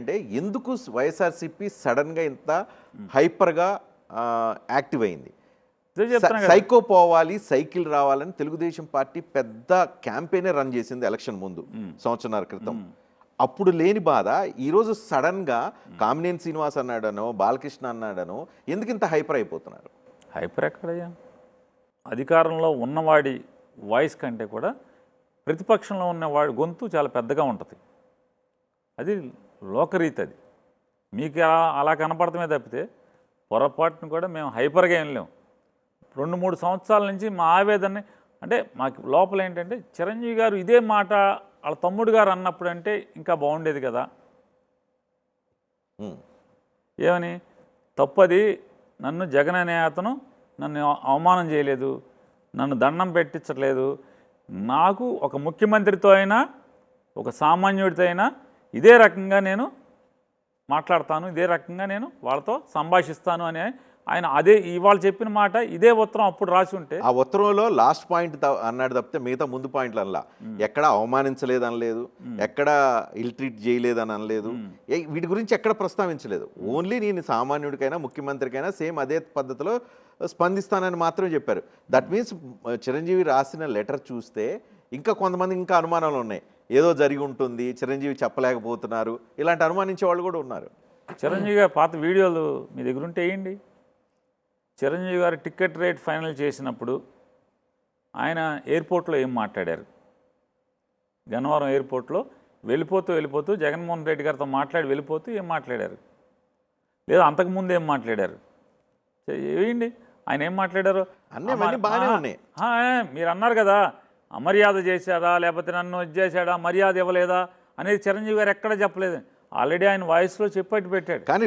అంటే ఎందుకు వైఎస్ఆర్సీపీ సడన్గా ఇంత హైపర్గా యాక్టివ్ అయింది. సైకో పోవాలి సైకిల్ రావాలని తెలుగుదేశం పార్టీ పెద్ద క్యాంపెయినే రన్ చేసింది ఎలక్షన్ ముందు సంవత్సరాల క్రితం. అప్పుడు లేని బాధ ఈరోజు సడన్గా కామినేని శ్రీనివాస్ అన్నాడనో బాలకృష్ణ అన్నాడనో ఎందుకు ఇంత హైపర్ అయిపోతున్నారు? హైపర్ ఎక్కడయ్యా? అధికారంలో ఉన్నవాడి వాయిస్ కంటే కూడా ప్రతిపక్షంలో ఉన్నవాడి గొంతు చాలా పెద్దగా ఉంటుంది. అది లోకరీతి అది మీకు అలా కనపడటమే తప్పితే పొరపాటును కూడా మేము హైపర్గా ఏం లేము రెండు మూడు సంవత్సరాల నుంచి మా ఆవేదనని అంటే మాకు లోపల ఏంటంటే చిరంజీవి గారు ఇదే మాట వాళ్ళ తమ్ముడు గారు అన్నప్పుడు అంటే ఇంకా బాగుండేది కదా. ఏమని? తప్పది నన్ను జగన్ అనే అతను నన్ను అవమానం చేయలేదు నన్ను దండం పెట్టించట్లేదు. నాకు ఒక ముఖ్యమంత్రితో అయినా ఒక సామాన్యుడితో అయినా ఇదే రకంగా నేను మాట్లాడతాను ఇదే రకంగా నేను వాళ్ళతో సంభాషిస్తాను అని ఆయన అదే ఇవాళ చెప్పిన మాట ఇదే ఉత్తరం అప్పుడు రాసి ఉంటే ఆ ఉత్తరంలో లాస్ట్ పాయింట్ అన్నాడు తప్పితే మిగతా ముందు పాయింట్లు అనలా. ఎక్కడ అవమానించలేదు అనలేదు ఎక్కడ ఇల్ ట్రీట్ చేయలేదు అని అనలేదు వీటి గురించి ఎక్కడ ప్రస్తావించలేదు. ఓన్లీ నేను సామాన్యుడికైనా ముఖ్యమంత్రికైనా సేమ్ అదే పద్ధతిలో స్పందిస్తానని మాత్రమే చెప్పారు. దట్ మీన్స్ చిరంజీవి రాసిన లెటర్ చూస్తే ఇంకా కొంతమంది ఇంకా అనుమానాలు ఉన్నాయి. ఏదో జరిగి ఉంటుంది చిరంజీవి చెప్పలేకపోతున్నారు. ఇలాంటి అనుమానించే వాళ్ళు కూడా ఉన్నారు. చిరంజీవి గారి పాత వీడియోలు మీ దగ్గర ఉంటే వేయండి. చిరంజీవి గారు టికెట్ రేట్ ఫైనల్ చేసినప్పుడు ఆయన ఎయిర్పోర్ట్లో ఏం మాట్లాడారు? గన్నవరం ఎయిర్పోర్ట్లో వెళ్ళిపోతూ వెళ్ళిపోతూ జగన్మోహన్ రెడ్డి గారితో మాట్లాడి వెళ్ళిపోతూ ఏం మాట్లాడారు? లేదా అంతకుముందు ఏం మాట్లాడారు? చే- వేయండి. ఆయన ఏం మాట్లాడారు? అన్నీ బాగానే ఉన్నాయి. మీరు అన్నారు కదా అమర్యాద చేశాడా లేకపోతే నన్ను ఇది చేశాడా మర్యాద ఇవ్వలేదా అనేది చిరంజీవి గారు ఎక్కడ చెప్పలేదు. ఆల్రెడీ ఆయన వాయిస్లో చెప్పట్టు పెట్టాడు. కానీ